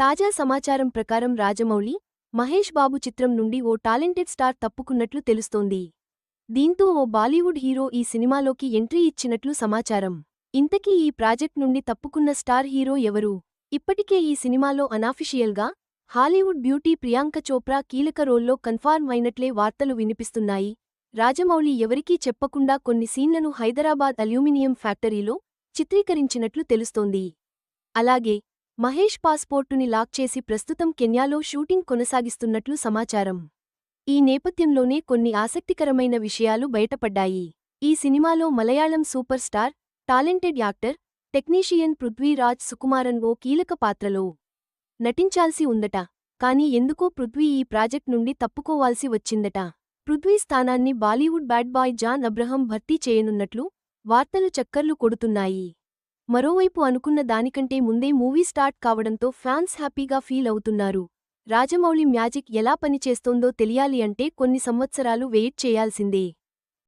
తాజా సమాచారం ప్రకారం రాజమౌళి మహేష్ బాబు చిత్రం నుండి ఓ టాలెంటెడ్ స్టార్ తప్పుకున్నట్లు తెలుస్తోంది. దీంతో ఓ బాలీవుడ్ హీరో ఈ సినిమాలోకి ఎంట్రీ ఇచ్చినట్లు సమాచారం. ఇంతకీ ఈ ప్రాజెక్ట్ నుండి తప్పుకున్న స్టార్ హీరో ఎవరు? ఇప్పటికే ఈ సినిమాలో అనాఫిషియల్గా హాలీవుడ్ బ్యూటీ ప్రియాంక చోప్రా కీలక రోల్లో కన్ఫార్మ్ అయినట్లే వార్తలు వినిపిస్తున్నాయి. రాజమౌళి ఎవరికీ చెప్పకుండా కొన్ని సీన్లను హైదరాబాద్ అల్యూమినియం ఫ్యాక్టరీలో చిత్రీకరించినట్లు తెలుస్తోంది. అలాగే మహేష్ పాస్పోర్టుని లాక్ చేసి ప్రస్తుతం కెన్యాలో షూటింగ్ కొనసాగిస్తున్నట్లు సమాచారం. ఈ నేపథ్యంలోనే కొన్ని ఆసక్తికరమైన విషయాలు బయటపడ్డాయి. ఈ సినిమాలో Malayalam super star talented actor technician Prithviraj Sukumaran ఓ కీలక పాత్రలో నటించాల్సి ఉందట. కాని ఎందుకో పృథ్వీ ఈ ప్రాజెక్ట్ నుండి తప్పుకోవాల్సి వచ్చిందట. పృథ్వీ స్థానాన్ని Bollywood bad boy John Abraham భర్తీ చేయనున్నట్లు వార్తలు చక్కర్లు కొడుతున్నాయి. మరోవైపు అనుకున్న దానికంటే ముందే మూవీ స్టార్ట్ కావడంతో ఫ్యాన్స్ హ్యాపీగా ఫీల్ అవుతున్నారు. రాజమౌళి మ్యాజిక్ ఎలా పనిచేస్తోందో తెలియాలి అంటే కొన్ని సంవత్సరాలు వెయిట్ చేయాల్సిందే.